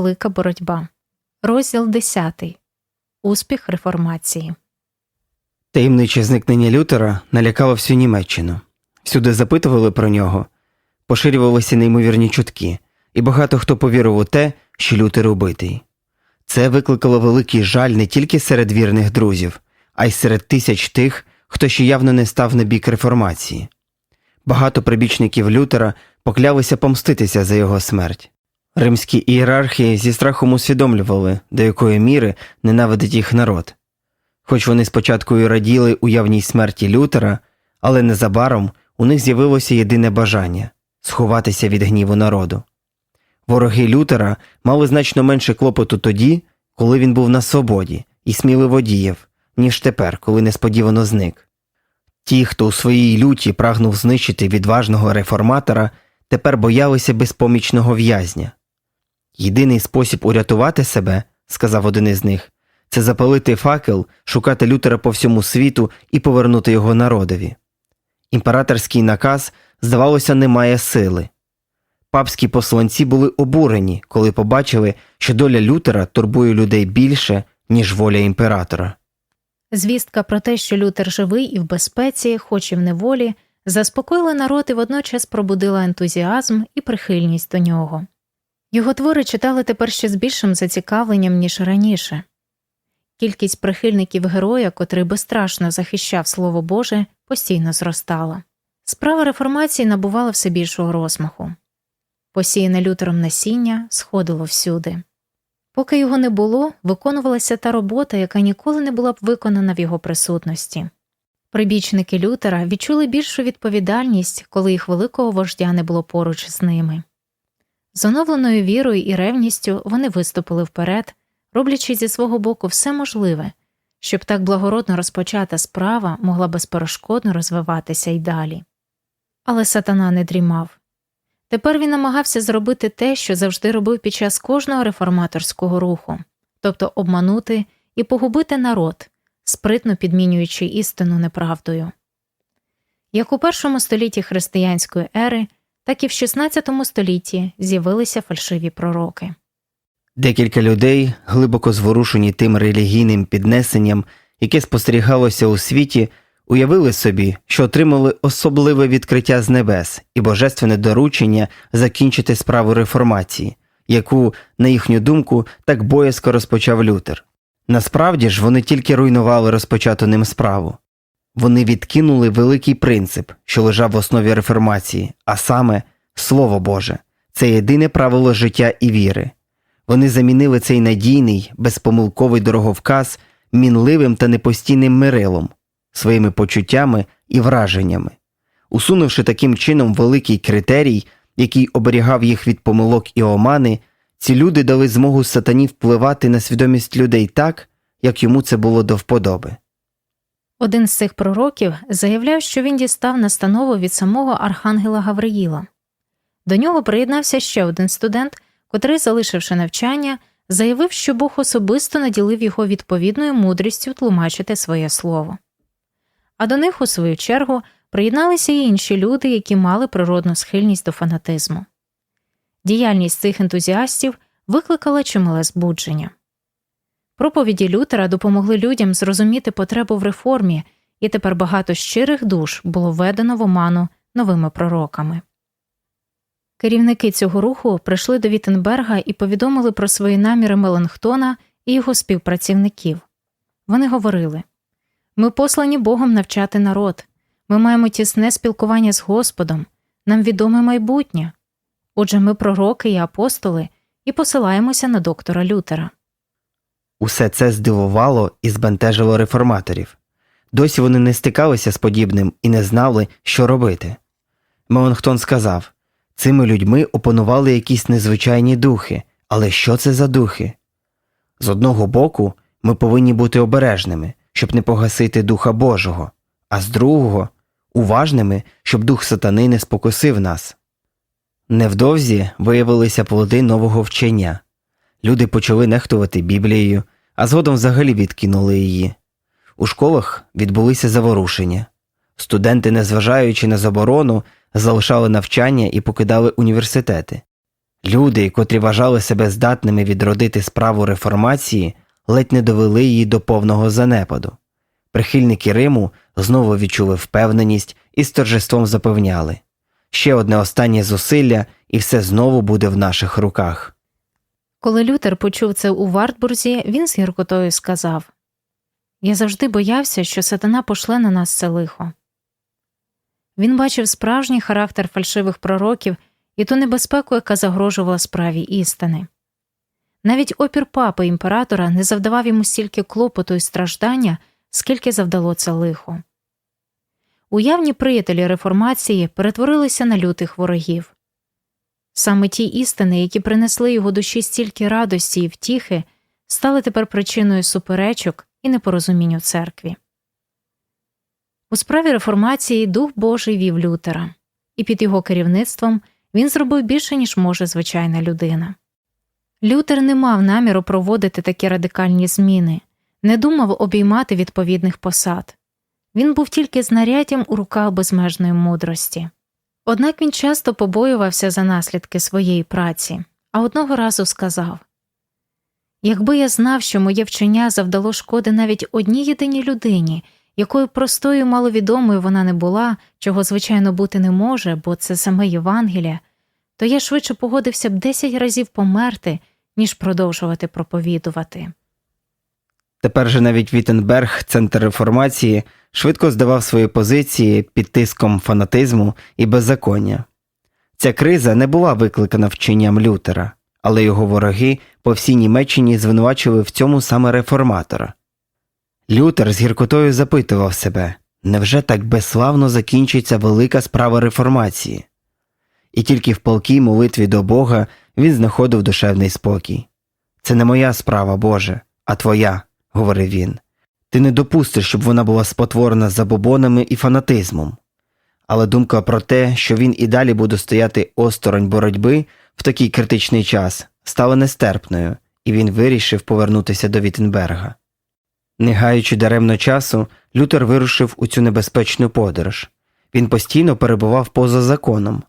Велика боротьба. Розділ 10. Успіх реформації. Таємниче зникнення Лютера налякало всю Німеччину. Всюди запитували про нього, поширювалися неймовірні чутки, і багато хто повірив у те, що Лютер убитий. Це викликало великий жаль не тільки серед вірних друзів, а й серед тисяч тих, хто ще явно не став на бік реформації. Багато прибічників Лютера поклялися помститися за його смерть. Римські ієрархи зі страхом усвідомлювали, до якої міри ненавидить їх народ. Хоч вони спочатку і раділи уявній смерті Лютера, але незабаром у них з'явилося єдине бажання сховатися від гніву народу. Вороги Лютера мали значно менше клопоту тоді, коли він був на свободі і сміливо діяв, ніж тепер, коли несподівано зник. Ті, хто у своїй люті прагнув знищити відважного реформатора, тепер боялися безпомічного в'язня. Єдиний спосіб урятувати себе, сказав один із них, це запалити факел, шукати Лютера по всьому світу і повернути його народові. Імператорський наказ, здавалося, не має сили. Папські посланці були обурені, коли побачили, що доля Лютера турбує людей більше, ніж воля імператора. Звістка про те, що Лютер живий і в безпеці, хоч і в неволі, заспокоїла народ і водночас пробудила ентузіазм і прихильність до нього. Його твори читали тепер ще з більшим зацікавленням, ніж раніше. Кількість прихильників героя, котрий безстрашно захищав Слово Боже, постійно зростала. Справа реформації набувала все більшого розмаху. Посіяне лютером насіння сходило всюди. Поки його не було, виконувалася та робота, яка ніколи не була б виконана в його присутності. Прибічники Лютера відчули більшу відповідальність, коли їх великого вождя не було поруч з ними. З оновленою вірою і ревністю вони виступили вперед, роблячи зі свого боку все можливе, щоб так благородно розпочата справа могла безперешкодно розвиватися й далі. Але сатана не дрімав. Тепер він намагався зробити те, що завжди робив під час кожного реформаторського руху, тобто обманути і погубити народ, спритно підмінюючи істину неправдою. Як у першому столітті християнської ери, так і в XVI столітті з'явилися фальшиві пророки. Декілька людей, глибоко зворушені тим релігійним піднесенням, яке спостерігалося у світі, уявили собі, що отримали особливе відкриття з небес і божественне доручення закінчити справу реформації, яку, на їхню думку, так боязко розпочав Лютер. Насправді ж вони тільки руйнували розпочату ним справу. Вони відкинули великий принцип, що лежав в основі реформації, а саме Слово Боже, це єдине правило життя і віри. Вони замінили цей надійний, безпомилковий дороговказ мінливим та непостійним мирилом, своїми почуттями і враженнями, усунувши таким чином великий критерій, який оберігав їх від помилок і омани, ці люди дали змогу сатані впливати на свідомість людей так, як йому це було до вподоби. Один з цих пророків заявляв, що він дістав настанову від самого архангела Гавриїла. До нього приєднався ще один студент, котрий, залишивши навчання, заявив, що Бог особисто наділив його відповідною мудрістю тлумачити своє слово. А до них, у свою чергу, приєдналися й інші люди, які мали природну схильність до фанатизму. Діяльність цих ентузіастів викликала чимале збудження. Проповіді Лютера допомогли людям зрозуміти потребу в реформі, і тепер багато щирих душ було введено в оману новими пророками. Керівники цього руху прийшли до Віттенберга і повідомили про свої наміри Меланхтона і його співпрацівників. Вони говорили ми послані Богом навчати народ, ми маємо тісне спілкування з Господом, нам відоме майбутнє. Отже, ми пророки і апостоли і посилаємося на доктора Лютера. Усе це здивувало і збентежило реформаторів. Досі вони не стикалися з подібним і не знали, що робити. Меланхтон сказав цими людьми опанували якісь незвичайні духи, але що це за духи? З одного боку, ми повинні бути обережними, щоб не погасити Духа Божого, а з другого уважними, щоб дух сатани не спокусив нас. Невдовзі виявилися плоди нового вчення. Люди почали нехтувати Біблією, а згодом взагалі відкинули її. У школах відбулися заворушення. Студенти, незважаючи на заборону, залишали навчання і покидали університети. Люди, котрі вважали себе здатними відродити справу реформації, ледь не довели її до повного занепаду. Прихильники Риму знову відчули впевненість і з торжеством запевняли ще одне останнє зусилля, і все знову буде в наших руках. Коли Лютер почув це у Вартбурзі, він з гіркотою сказав Я завжди боявся, що сатана пошле на нас це лихо. Він бачив справжній характер фальшивих пророків і ту небезпеку, яка загрожувала справі істини. Навіть опір папи імператора не завдавав йому стільки клопоту і страждання, скільки завдало це лихо. Уявні приятелі реформації перетворилися на лютих ворогів. Саме ті істини, які принесли його душі стільки радості і втіхи, стали тепер причиною суперечок і непорозумінь у церкві. У справі реформації Дух Божий вів Лютера, і під його керівництвом він зробив більше, ніж може звичайна людина. Лютер не мав наміру проводити такі радикальні зміни, не думав обіймати відповідних посад. Він був тільки знаряддям у руках безмежної мудрості. Однак він часто побоювався за наслідки своєї праці, а одного разу сказав Якби я знав, що моє вчення завдало шкоди навіть одній єдиній людині, якою простою маловідомою вона не була, чого звичайно бути не може, бо це саме Євангелія, то я швидше погодився б десять разів померти, ніж продовжувати проповідувати. Тепер же навіть Віттенберг, центр реформації, швидко здавав свої позиції під тиском фанатизму і беззаконня. Ця криза не була викликана вченням Лютера, але його вороги по всій Німеччині звинувачили в цьому саме реформатора. Лютер з гіркотою запитував себе невже так безславно закінчиться велика справа реформації? І тільки в палкій молитві до Бога він знаходив душевний спокій. Це не моя справа, Боже, а твоя, говорив він. Ти не допустиш, щоб вона була спотворена забобонами і фанатизмом. Але думка про те, що він і далі буде стояти осторонь боротьби в такий критичний час, стала нестерпною, і він вирішив повернутися до Віттенберга. Не гаючи даремно часу, Лютер вирушив у цю небезпечну подорож. Він постійно перебував поза законом.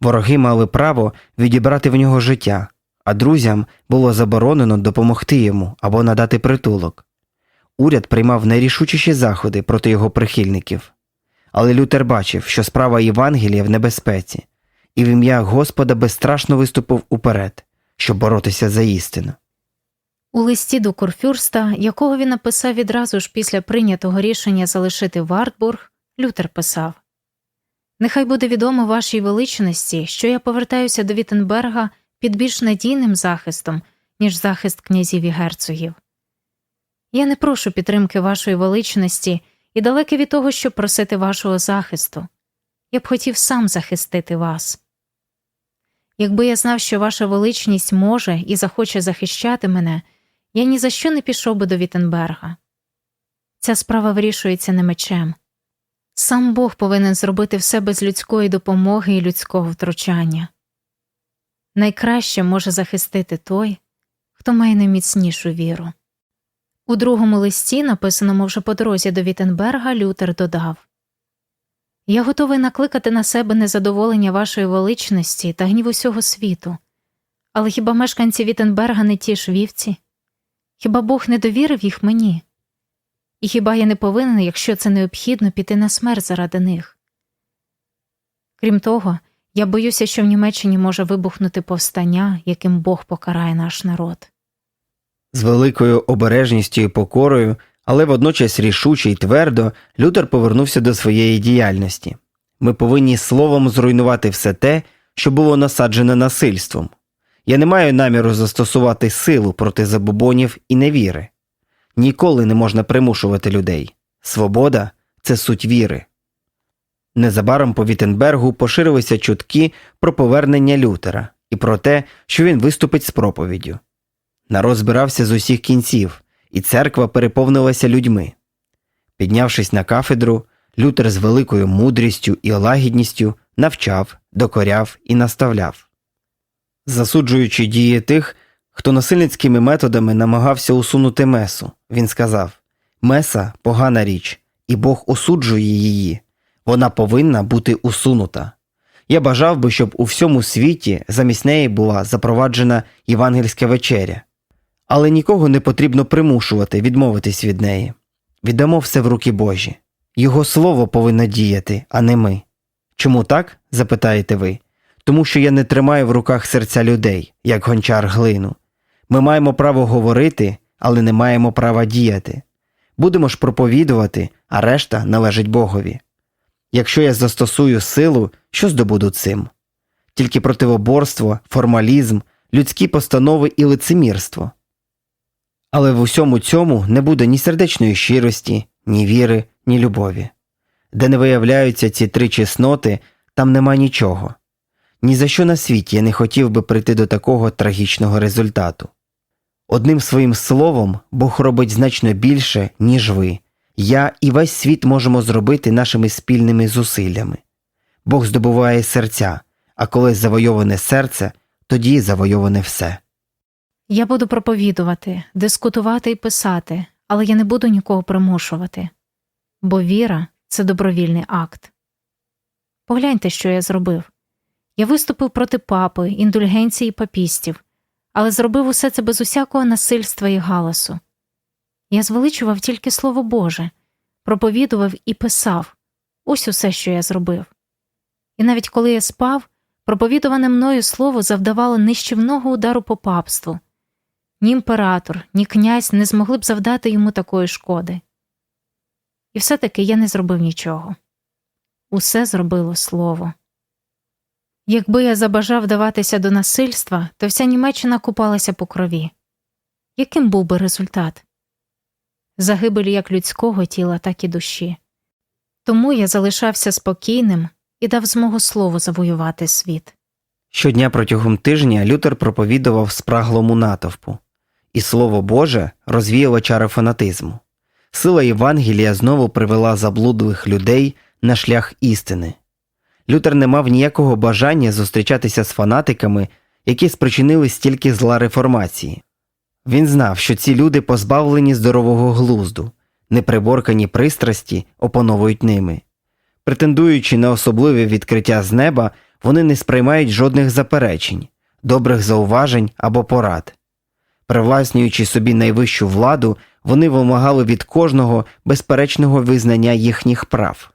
Вороги мали право відібрати в нього життя, а друзям було заборонено допомогти йому або надати притулок. Уряд приймав найрішучіші заходи проти його прихильників. Але Лютер бачив, що справа Євангелія в небезпеці, і в ім'я Господа безстрашно виступив уперед, щоб боротися за істину. У листі до Курфюрста, якого він написав відразу ж після прийнятого рішення залишити Вартбург, Лютер писав Нехай буде відомо вашій величності, що я повертаюся до Віттенберга під більш надійним захистом, ніж захист князів і герцогів. Я не прошу підтримки вашої величності і далеке від того, щоб просити вашого захисту. Я б хотів сам захистити вас. Якби я знав, що ваша величність може і захоче захищати мене, я ні за що не пішов би до Віттенберга. Ця справа вирішується не мечем. Сам Бог повинен зробити все без людської допомоги і людського втручання. Найкраще може захистити той, хто має найміцнішу віру. У другому листі, написаному вже по дорозі до Віттенберга, Лютер додав Я готовий накликати на себе незадоволення вашої величності та гнів усього світу. Але хіба мешканці Віттенберга не ті ж вівці? Хіба Бог не довірив їх мені? І хіба я не повинен, якщо це необхідно, піти на смерть заради них? Крім того, я боюся, що в Німеччині може вибухнути повстання, яким Бог покарає наш народ. З великою обережністю і покорою, але водночас рішуче й твердо, Лютер повернувся до своєї діяльності. Ми повинні словом зруйнувати все те, що було насаджене насильством. Я не маю наміру застосувати силу проти забобонів і невіри. Ніколи не можна примушувати людей. Свобода це суть віри. Незабаром по Віттенбергу поширилися чутки про повернення Лютера і про те, що він виступить з проповіддю. Народ збирався з усіх кінців, і церква переповнилася людьми. Піднявшись на кафедру, Лютер з великою мудрістю і лагідністю навчав, докоряв і наставляв. Засуджуючи дії тих, хто насильницькими методами намагався усунути месу, він сказав Меса погана річ, і Бог осуджує її, вона повинна бути усунута. Я бажав би, щоб у всьому світі замість неї була запроваджена євангельська вечеря. Але нікого не потрібно примушувати відмовитись від неї. Віддамо все в руки Божі. Його слово повинно діяти, а не ми. Чому так? запитаєте ви. Тому що я не тримаю в руках серця людей, як гончар глину. Ми маємо право говорити, але не маємо права діяти. Будемо ж проповідувати, а решта належить Богові. Якщо я застосую силу, що здобуду цим? Тільки противоборство, формалізм, людські постанови і лицемірство. Але в усьому цьому не буде ні сердечної щирості, ні віри, ні любові. Де не виявляються ці три чесноти, там нема нічого. Ні за що на світі я не хотів би прийти до такого трагічного результату. Одним своїм словом Бог робить значно більше, ніж ви. Я і весь світ можемо зробити нашими спільними зусиллями. Бог здобуває серця, а коли завойоване серце, тоді завойоване все. Я буду проповідувати, дискутувати і писати, але я не буду нікого примушувати, бо віра це добровільний акт. Погляньте, що я зробив. Я виступив проти папи, індульгенції папістів, але зробив усе це без усякого насильства і галасу. Я звеличував тільки Слово Боже, проповідував і писав ось усе, що я зробив. І навіть коли я спав, проповідуване мною слово завдавало нищівного удару по папству. Ні імператор, ні князь не змогли б завдати йому такої шкоди. І все таки я не зробив нічого. Усе зробило слово. Якби я забажав вдаватися до насильства, то вся Німеччина купалася по крові. Яким був би результат? Загибель як людського тіла, так і душі. Тому я залишався спокійним і дав змогу слову завоювати світ. Щодня протягом тижня Лютер проповідував спраглому натовпу, і Слово Боже розвіяло чари фанатизму. Сила Євангелія знову привела заблудлих людей на шлях істини. Лютер не мав ніякого бажання зустрічатися з фанатиками, які спричинили стільки зла реформації. Він знав, що ці люди позбавлені здорового глузду, неприборкані пристрасті опановують ними. Претендуючи на особливе відкриття з неба, вони не сприймають жодних заперечень, добрих зауважень або порад. Привласнюючи собі найвищу владу, вони вимагали від кожного безперечного визнання їхніх прав.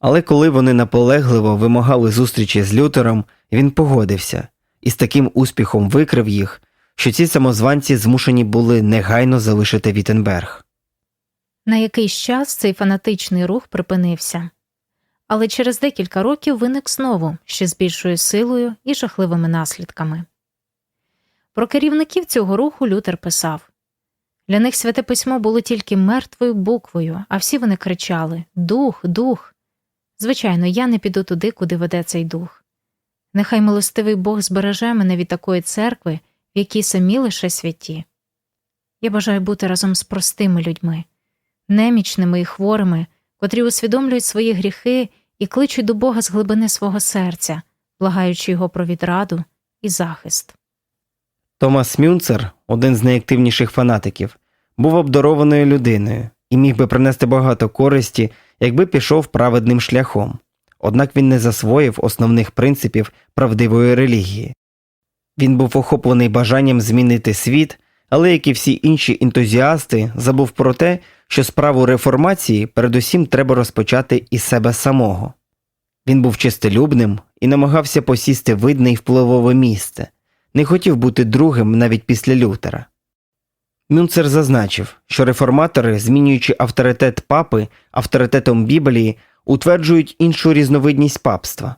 Але коли вони наполегливо вимагали зустрічі з Лютером, він погодився і з таким успіхом викрив їх, що ці самозванці змушені були негайно залишити Віттенберг. На якийсь час цей фанатичний рух припинився, але через декілька років виник знову ще з більшою силою і жахливими наслідками. Про керівників цього руху Лютер писав для них святе письмо було тільки мертвою буквою, а всі вони кричали Дух, дух. Звичайно, я не піду туди, куди веде цей дух. Нехай милостивий Бог збереже мене від такої церкви, в якій самі лише святі. Я бажаю бути разом з простими людьми, немічними і хворими, котрі усвідомлюють свої гріхи і кличуть до Бога з глибини свого серця, благаючи його про відраду і захист. Томас Мюнцер, один з найактивніших фанатиків, був обдарованою людиною і міг би принести багато користі, якби пішов праведним шляхом. Однак він не засвоїв основних принципів правдивої релігії. Він був охоплений бажанням змінити світ, але, як і всі інші ентузіасти, забув про те, що справу реформації передусім треба розпочати із себе самого. Він був чистолюбним і намагався посісти видне й впливове місце, не хотів бути другим навіть після Лютера. Мюнцер зазначив, що реформатори, змінюючи авторитет папи авторитетом Біблії, утверджують іншу різновидність папства.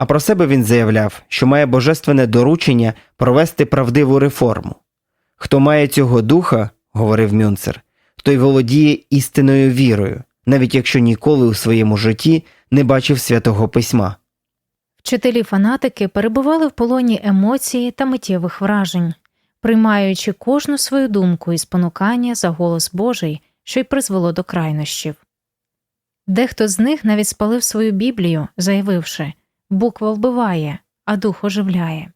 А про себе він заявляв, що має божественне доручення провести правдиву реформу. Хто має цього духа, говорив Мюнцер, той володіє істинною вірою, навіть якщо ніколи у своєму житті не бачив святого письма. Вчителі фанатики перебували в полоні емоцій та миттєвих вражень, приймаючи кожну свою думку і спонукання за голос Божий, що й призвело до крайнощів. Дехто з них навіть спалив свою Біблію, заявивши буква вбиває, а дух оживляє.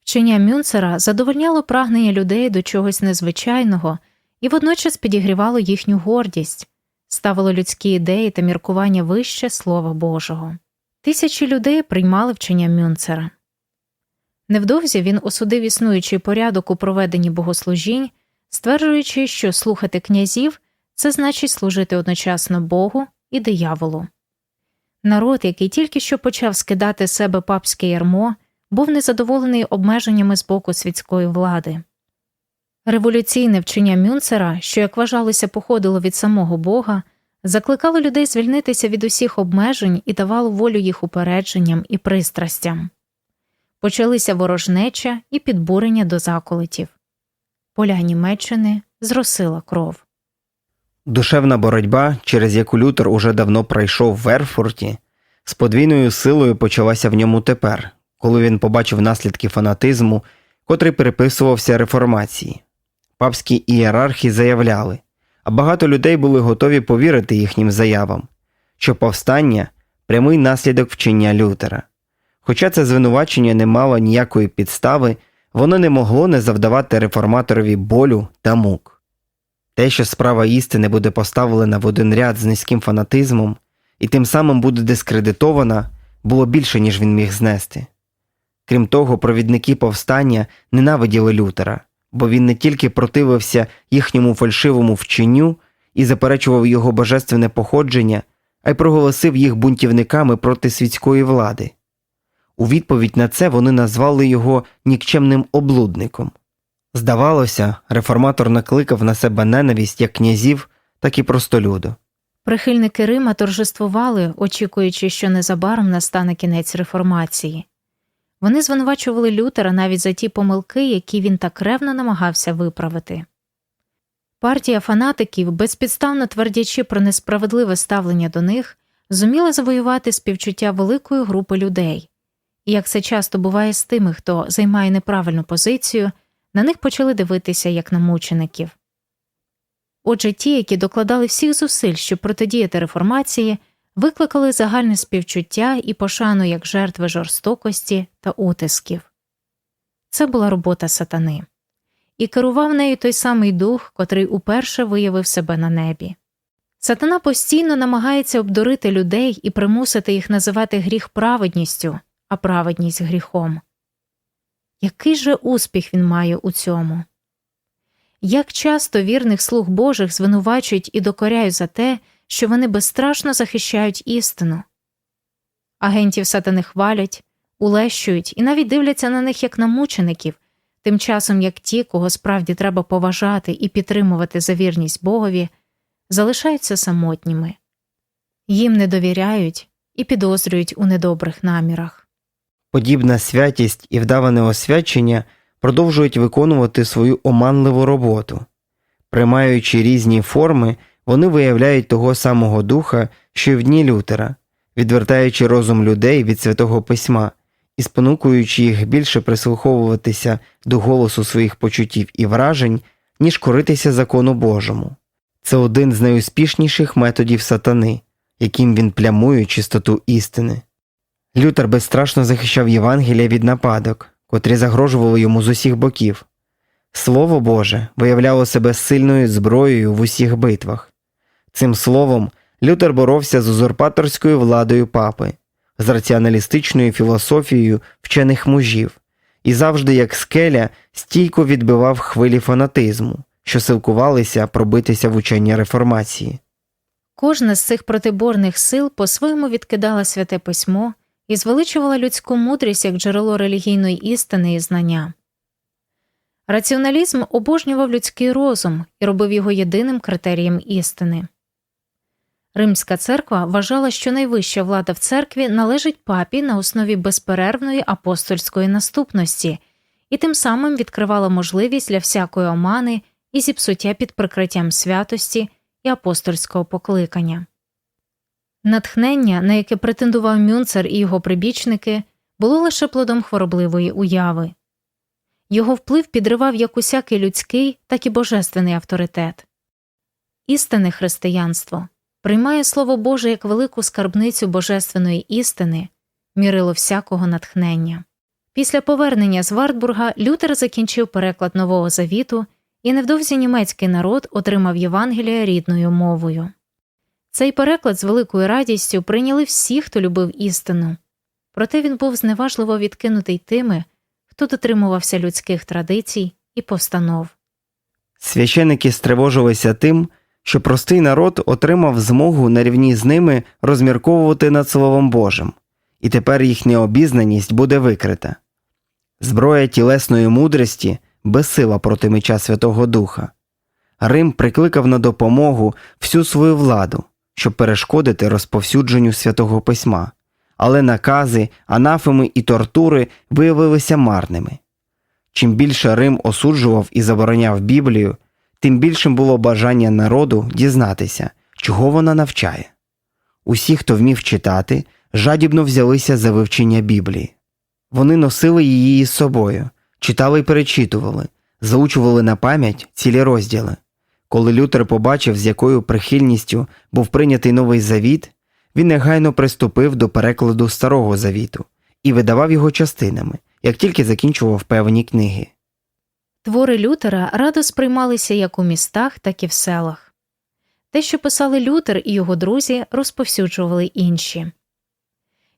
Вчення Мюнцера задовольняло прагнення людей до чогось незвичайного і водночас підігрівало їхню гордість, ставило людські ідеї та міркування вище Слова Божого. Тисячі людей приймали вчення Мюнцера. Невдовзі він осудив існуючий порядок у проведенні богослужінь, стверджуючи, що слухати князів це значить служити одночасно Богу і дияволу. Народ, який тільки що почав скидати себе папське ярмо, був незадоволений обмеженнями з боку світської влади. Революційне вчення Мюнцера, що, як вважалося, походило від самого Бога, закликало людей звільнитися від усіх обмежень і давало волю їх упередженням і пристрастям. Почалися ворожнеча і підбурення до заколотів. Поля Німеччини зросила кров. Душевна боротьба, через яку Лютер уже давно пройшов в Ерфурті, з подвійною силою почалася в ньому тепер, коли він побачив наслідки фанатизму, котрий переписувався реформації. Папські ієрархи заявляли, а багато людей були готові повірити їхнім заявам, що повстання прямий наслідок вчення Лютера. Хоча це звинувачення не мало ніякої підстави, воно не могло не завдавати реформаторові болю та мук. Те, що справа істини буде поставлена в один ряд з низьким фанатизмом і тим самим буде дискредитована, було більше, ніж він міг знести. Крім того, провідники повстання ненавиділи Лютера, бо він не тільки противився їхньому фальшивому вченню і заперечував його божественне походження, а й проголосив їх бунтівниками проти світської влади. У відповідь на це вони назвали його нікчемним облудником. Здавалося, реформатор накликав на себе ненависть як князів, так і простолюду. Прихильники Рима торжествували, очікуючи, що незабаром настане кінець реформації. Вони звинувачували Лютера навіть за ті помилки, які він так ревно намагався виправити. Партія фанатиків, безпідставно твердячи про несправедливе ставлення до них, зуміла завоювати співчуття великої групи людей, і як це часто буває з тими, хто займає неправильну позицію, на них почали дивитися як на мучеників. Отже, ті, які докладали всіх зусиль, щоб протидіяти реформації, викликали загальне співчуття і пошану як жертви жорстокості та утисків. Це була робота сатани, і керував нею той самий дух, котрий уперше виявив себе на небі. Сатана постійно намагається обдурити людей і примусити їх називати гріх праведністю, а праведність гріхом. Який же успіх він має у цьому? Як часто вірних слуг Божих звинувачують і докоряють за те, що вони безстрашно захищають істину. Агентів сатани хвалять, улещують і навіть дивляться на них як на мучеників, тим часом як ті, кого справді треба поважати і підтримувати за вірність Богові, залишаються самотніми. Їм не довіряють і підозрюють у недобрих намірах. Подібна святість і вдаване освячення продовжують виконувати свою оманливу роботу. Приймаючи різні форми, вони виявляють того самого духа, що й в дні Лютера, відвертаючи розум людей від святого письма і спонукуючи їх більше прислуховуватися до голосу своїх почуттів і вражень, ніж коритися закону Божому. Це один з найуспішніших методів сатани, яким він плямує чистоту істини. Лютер безстрашно захищав Євангелія від нападок, котрі загрожували йому з усіх боків. Слово Боже виявляло себе сильною зброєю в усіх битвах. Цим словом Лютер боровся з узурпаторською владою папи, з раціоналістичною філософією вчених мужів і завжди, як скеля, стійко відбивав хвилі фанатизму, що силкувалися пробитися в учення реформації. Кожна з цих протиборних сил по-своєму відкидала святе письмо і звеличувала людську мудрість як джерело релігійної істини і знання. Раціоналізм обожнював людський розум і робив його єдиним критерієм істини. Римська церква вважала, що найвища влада в церкві належить папі на основі безперервної апостольської наступності і тим самим відкривала можливість для всякої омани і зіпсуття під прикриттям святості і апостольського покликання. Натхнення, на яке претендував Мюнцер і його прибічники, було лише плодом хворобливої уяви. Його вплив підривав як усякий людський, так і божественний авторитет. Істинне християнство приймає Слово Боже як велику скарбницю божественної істини, мірило всякого натхнення. Після повернення з Вартбурга Лютер закінчив переклад Нового Завіту, і невдовзі німецький народ отримав Євангелія рідною мовою. Цей переклад з великою радістю прийняли всі, хто любив істину, проте він був зневажливо відкинутий тими, хто дотримувався людських традицій і постанов. Священики стривожилися тим, що простий народ отримав змогу на рівні з ними розмірковувати над Словом Божим, і тепер їхня обізнаність буде викрита. Зброя тілесної мудрості безсила проти меча Святого Духа. Рим прикликав на допомогу всю свою владу, щоб перешкодити розповсюдженню святого письма, але накази, анафеми і тортури виявилися марними. Чим більше Рим осуджував і забороняв Біблію, тим більшим було бажання народу дізнатися, чого вона навчає. Усі, хто вмів читати, жадібно взялися за вивчення Біблії. Вони носили її із собою, читали й перечитували, заучували на пам'ять цілі розділи. Коли Лютер побачив, з якою прихильністю був прийнятий новий завіт, він негайно приступив до перекладу старого завіту і видавав його частинами, як тільки закінчував певні книги. Твори Лютера радо сприймалися як у містах, так і в селах. Те, що писали Лютер і його друзі, розповсюджували інші.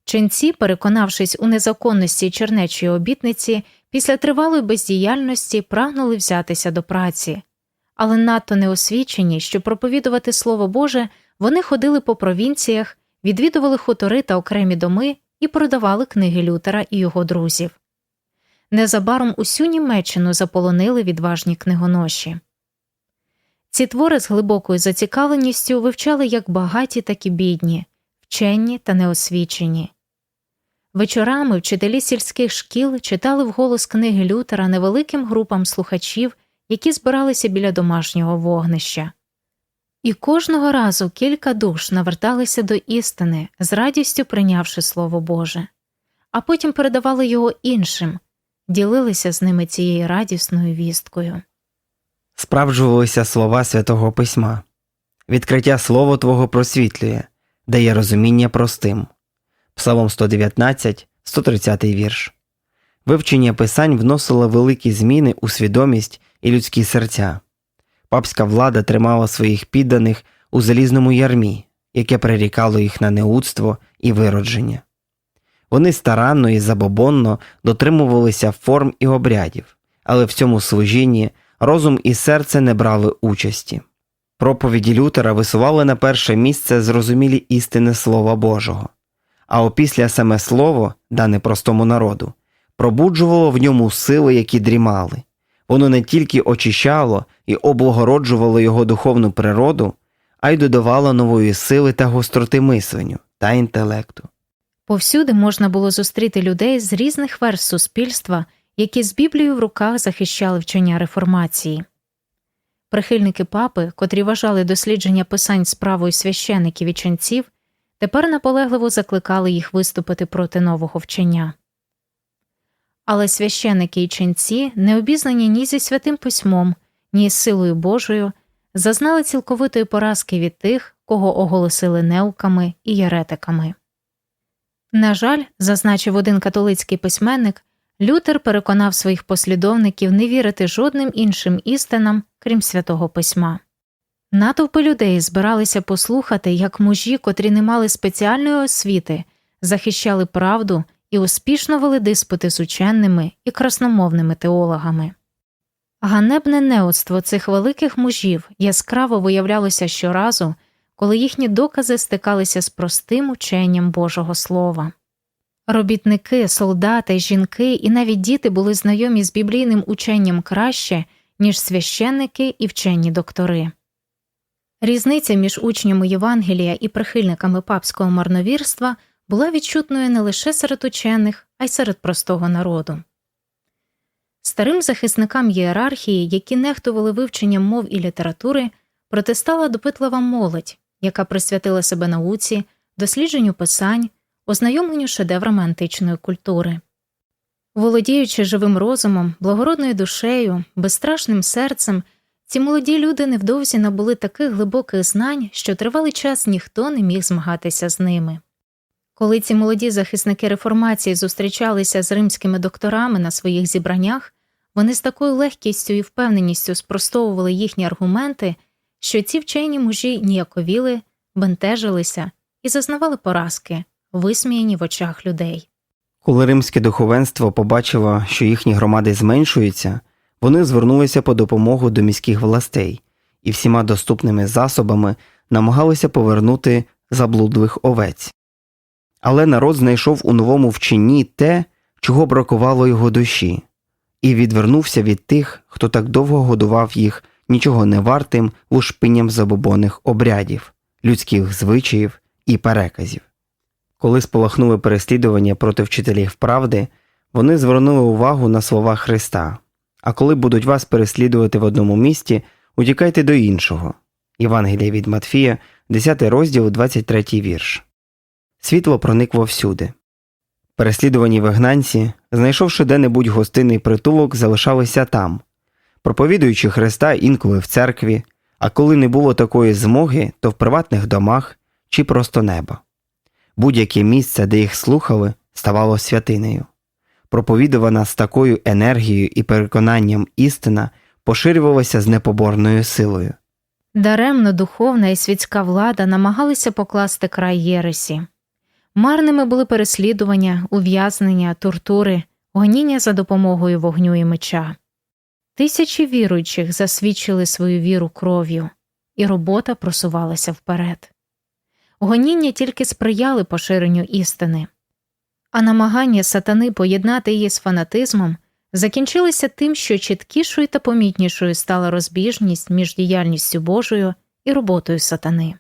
Ченці, переконавшись у незаконності чернечої обітниці, після тривалої бездіяльності прагнули взятися до праці, але надто неосвічені, щоб проповідувати Слово Боже, вони ходили по провінціях, відвідували хутори та окремі доми і продавали книги Лютера і його друзів. Незабаром усю Німеччину заполонили відважні книгоноші. Ці твори з глибокою зацікавленістю вивчали як багаті, так і бідні, вчені та неосвічені. Вечорами вчителі сільських шкіл читали вголос книги Лютера невеликим групам слухачів, які збиралися біля домашнього вогнища. І кожного разу кілька душ наверталися до істини, з радістю прийнявши Слово Боже, а потім передавали його іншим, ділилися з ними цією радісною вісткою. Справджувалися слова святого письма. Відкриття Слово Твого просвітлює, дає розуміння простим. Псалом 119, 130 вірш. Вивчення писань вносило великі зміни у свідомість і людські серця. Папська влада тримала своїх підданих у залізному ярмі, яке прирікало їх на неудство і виродження. Вони старанно і забобонно дотримувалися форм і обрядів, але в цьому служінні розум і серце не брали участі. Проповіді Лютера висували на перше місце зрозумілі істини Слова Божого, а опісля саме слово, дане простому народу, пробуджувало в ньому сили, які дрімали. Воно не тільки очищало і облагороджувало його духовну природу, а й додавало нової сили та гостроти мисленню та інтелекту. Повсюди можна було зустріти людей з різних верст суспільства, які з Біблією в руках захищали вчення реформації. Прихильники папи, котрі вважали дослідження писань справою священиків і ченців, тепер наполегливо закликали їх виступити проти нового вчення. Але священики і ченці, не обізнані ні зі святим письмом, ні з силою Божою, зазнали цілковитої поразки від тих, кого оголосили неуками і єретиками. На жаль, зазначив один католицький письменник, Лютер переконав своїх послідовників не вірити жодним іншим істинам, крім святого письма. Натовпи людей збиралися послухати, як мужі, котрі не мали спеціальної освіти, захищали правду і успішно вели диспути з ученими і красномовними теологами. Ганебне неоцтво цих великих мужів яскраво виявлялося щоразу, коли їхні докази стикалися з простим ученням Божого Слова. Робітники, солдати, жінки і навіть діти були знайомі з біблійним ученням краще, ніж священники і вчені доктори. Різниця між учнями Євангелія і прихильниками папського марновірства була відчутною не лише серед учених, а й серед простого народу. Старим захисникам ієрархії, які нехтували вивченням мов і літератури, протистала допитлива молодь, яка присвятила себе науці, дослідженню писань, ознайомленню шедеврами античної культури. Володіючи живим розумом, благородною душею, безстрашним серцем, ці молоді люди невдовзі набули таких глибоких знань, що тривалий час ніхто не міг змагатися з ними. Коли ці молоді захисники реформації зустрічалися з римськими докторами на своїх зібраннях, вони з такою легкістю і впевненістю спростовували їхні аргументи, що ці вчені мужі ніяковіли, бентежилися і зазнавали поразки, висміяні в очах людей. Коли римське духовенство побачило, що їхні громади зменшуються, вони звернулися по допомогу до міських властей і всіма доступними засобами намагалися повернути заблудлих овець. Але народ знайшов у новому вченні те, чого бракувало його душі, і відвернувся від тих, хто так довго годував їх нічого не вартим лушпинням забобонних обрядів, людських звичаїв і переказів. Коли спалахнули переслідування проти вчителів правди, вони звернули увагу на слова Христа. А коли будуть вас переслідувати в одному місті, утікайте до іншого. Євангелія від Матфія, 10 розділ, 23 вірш. Світло проникло всюди. Переслідувані вигнанці, знайшовши де-небудь гостинний притулок, залишалися там, проповідуючи Христа інколи в церкві, а коли не було такої змоги, то в приватних домах чи просто неба. Будь-яке місце, де їх слухали, ставало святинею. Проповідувана з такою енергією і переконанням істина поширювалася з непоборною силою. Даремно духовна і світська влада намагалися покласти край Єресі. Марними були переслідування, ув'язнення, тортури, гоніння за допомогою вогню і меча. Тисячі віруючих засвідчили свою віру кров'ю, і робота просувалася вперед. Гоніння тільки сприяли поширенню істини, а намагання сатани поєднати її з фанатизмом закінчилися тим, що чіткішою та помітнішою стала розбіжність між діяльністю Божою і роботою сатани.